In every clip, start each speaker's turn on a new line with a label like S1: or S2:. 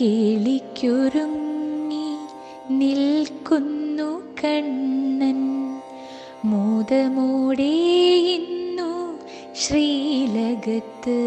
S1: കേളിക്കൊരുങ്ങി നിൽക്കുന്നു കണ്ണൻ. മോദമോടെ ഇന്നു ശ്രീലകത്ത്.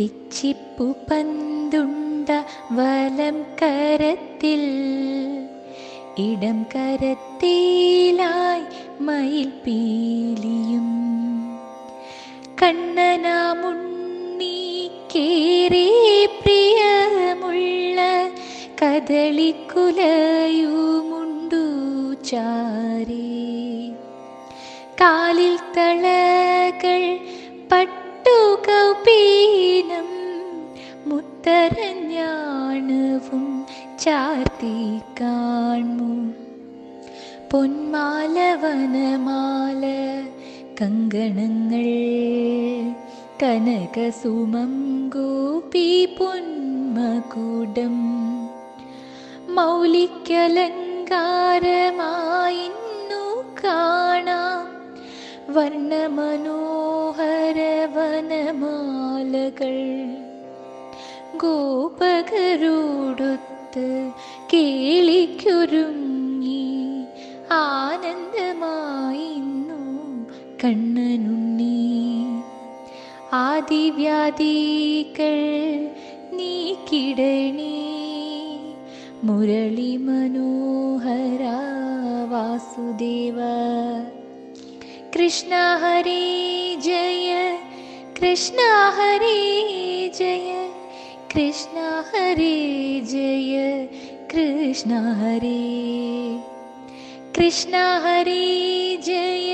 S1: തിച്ചിപ്പു പന്തുണ്ട വലം കരത്തിൽ. ഇടം കരത്തിലായി മയിൽ പീലിയും. കണ്ണനാമുണ്ണീക്കേറെ പ്രിയമുള്ള കദളിക്കുലയുമുണ്ടു ചാരി. കാലിൽ തളകൾ പട്ടു കൗപീനം മുത്തരഞ്ഞാണവും ചാർത്തി കാണു പൊന്മാലവനമാല കങ്കണങ്ങൾ കനകസുമം ഗോപി പൊന്മകൂടം. മൗലിക്കലങ്കാരമായിന്നു കാണാം. വർണമനോഹര വനമാലകൾ ഗോപകരോടൊത്ത് കേളിക്കൊരുങ്ങി. ആനന്ദമായിന്നു കണ്ണനുണ്ണി. ആദിവ്യാധികൾ നീക്കിടണേ മുരളി മനോഹര വാസുദേവ കൃഷ്ണ ഹരേ ജയ കൃഷ്ണ ഹരേ ജയ കൃഷ്ണ ഹരേ ജയ കൃഷ്ണ ഹരേ കൃഷ്ണ ഹരേ ജയ